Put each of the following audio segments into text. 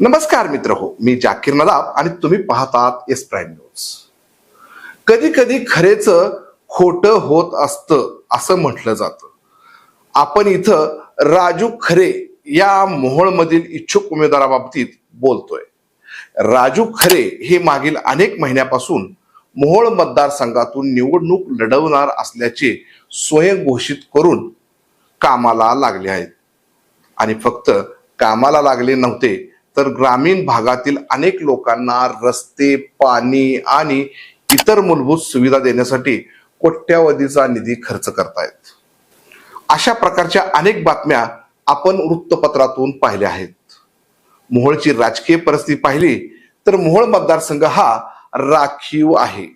नमस्कार मित्र हो मी जाकीर नदाब आणि तुम्ही पाहतात एस प्राईम न्यूज. कधी कधी खरेच खोट होत असतं असं म्हटलं जातं. आपण इथं राजू खरे या मोहोळमधील इच्छुक उमेदवाराबाबतीत बोलतोय. राजू खरे हे मागील अनेक महिन्यापासून मोहोळ मतदारसंघातून निवडणूक लढवणार असल्याचे स्वयंघोषित करून कामाला लागले आहेत. आणि फक्त कामाला लागले नव्हते तर ग्रामीण भागातील अनेक लोकांना रस्ते पाणी आणि इतर मूलभूत सुविधा देण्यासाठी कोट्यावधीचा निधी खर्च करतायत. अशा प्रकारच्या अनेक बातम्या आपण वृत्तपत्रातून पाहिल्या आहेत. मोहोळची राजकीय परिस्थिती पाहिली तर मोहोळ मतदारसंघ हा राखीव आहे.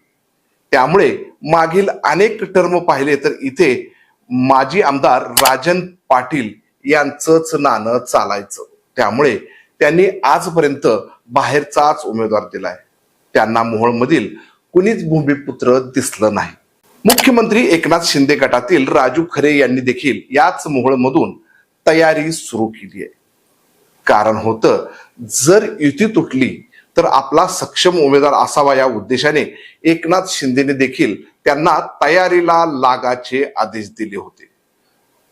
त्यामुळे मागील अनेक टर्म पाहिले तर इथे माजी आमदार राजन पाटील यांचंच नाणं चालायचं. त्यामुळे त्यांनी आजपर्यंत बाहेरचाच उमेदवार दिलाय. त्यांना मोहोळमधील कुणीच भूमिपुत्र दिसलं नाही. मुख्यमंत्री एकनाथ शिंदे गटातील राजू खरे यांनी देखील याच मोहोळमधून तयारी सुरू केली आहे. कारण होतं जर युती तुटली तर आपला सक्षम उमेदवार असावा या उद्देशाने एकनाथ शिंदेने देखील त्यांना तयारीला लागाचे आदेश दिले होते.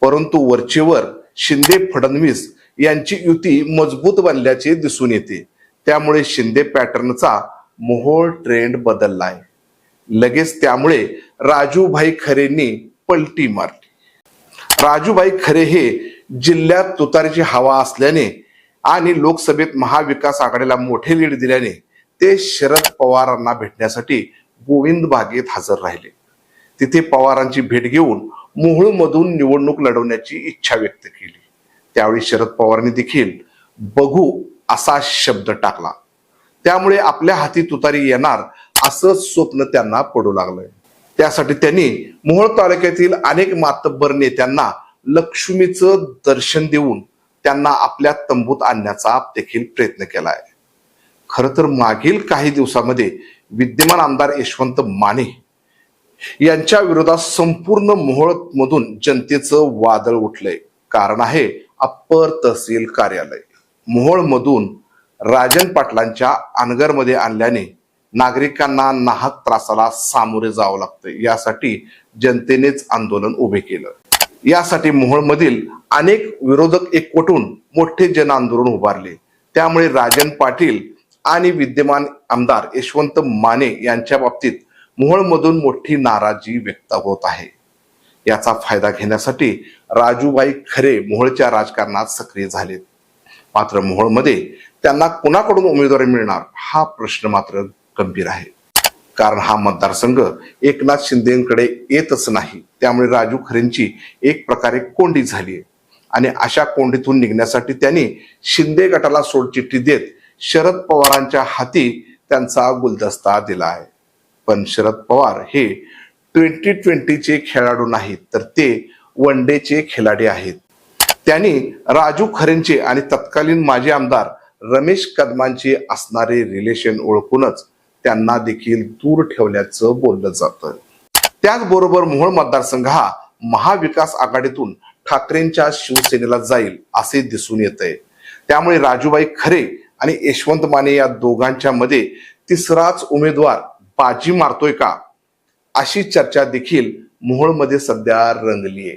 परंतु वरचेवर शिंदे फडणवीस यांची युती मजबूत बनल्याचे दिसून येते. त्यामुळे शिंदे पॅटर्नचा मोहोळ ट्रेंड बदललाय. लगेच त्यामुळे राजूभाई खरेंनी पलटी मारली. राजूभाई खरे हे जिल्ह्यात तुतारीची हवा असल्याने आणि लोकसभेत महाविकास आघाडीला मोठे लीड दिल्याने ते शरद पवारांना भेटण्यासाठी गोविंद बागेत हजर राहिले. तिथे पवारांची भेट घेऊन मोहोळमधून निवडणूक लढवण्याची इच्छा व्यक्त केली. त्यावेळी शरद पवारांनी देखील बघू असा शब्द टाकला. त्यामुळे आपल्या हाती तुतारी येणार असं स्वप्न त्यांना पडू लागलंय. त्यासाठी त्यांनी मोहोळ तालुक्यातील अनेक मातब्बर नेत्यांना लक्ष्मीचं दर्शन देऊन त्यांना आपल्या तंबूत आणण्याचा देखील प्रयत्न केलाय. खर तर मागील काही दिवसामध्ये विद्यमान आमदार यशवंत माने यांच्या विरोधात संपूर्ण मोहळ मधून जनतेचं वादळ उठलंय. कारण आहे अप्पर तहसील कार्यालय. मोहोळमधून राजन पाटलांच्या अनगरमध्ये आणल्याने नागरिकांना नाहक त्रासाला सामोरे जावं लागतं यासाठी जनतेनेच आंदोलन उभे केलं. यासाठी मोहोळमधील अनेक विरोधक एकवटून मोठे जन आंदोलन उभारले. त्यामुळे राजन पाटील आणि विद्यमान आमदार यशवंत माने यांच्या बाबतीत मोहोळमधून मोठी नाराजी व्यक्त होत आहे. याचा फायदा घेण्यासाठी राजूबाई खरे मोहोळच्या राजकारणात सक्रिय झालेत मात्र मोहोळमध्ये त्यांना कुणाकडून उमेदवारी मिळणार हा प्रश्न मात्र गंभीर आहे. कारण हा मतदारसंघ एकनाथ शिंदेकडे येतच नाही. त्यामुळे राजू खरेंची एक प्रकारे कोंडी झाली आहे. आणि अशा कोंडीतून निघण्यासाठी त्यांनी शिंदे गटाला सोडचिठ्ठी देत शरद पवारांच्या हाती त्यांचा गुलदस्ता दिला आहे. पण शरद पवार हे ट्वेंटी ट्वेंटीचे खेळाडू नाहीत तर ते वन डेचे खेळाडू आहेत. त्यांनी राजू खरेंचे आणि तत्कालीन माजी आमदार रमेश कदमांचे असणारे रिलेशन ओळखूनच त्यांना देखील दूर ठेवल्याचं बोललं जातं. त्याचबरोबर मोहोळ मतदारसंघ हा महाविकास आघाडीतून ठाकरेंच्या शिवसेनेला जाईल असे दिसून येत आहे त्यामुळे राजूबाई खरे आणि यशवंत माने या दोघांच्या मध्ये तिसराच उमेदवार बाजी मारतोय का? अशी चर्चा देखील मोहोळमध्ये सध्या रंगली आहे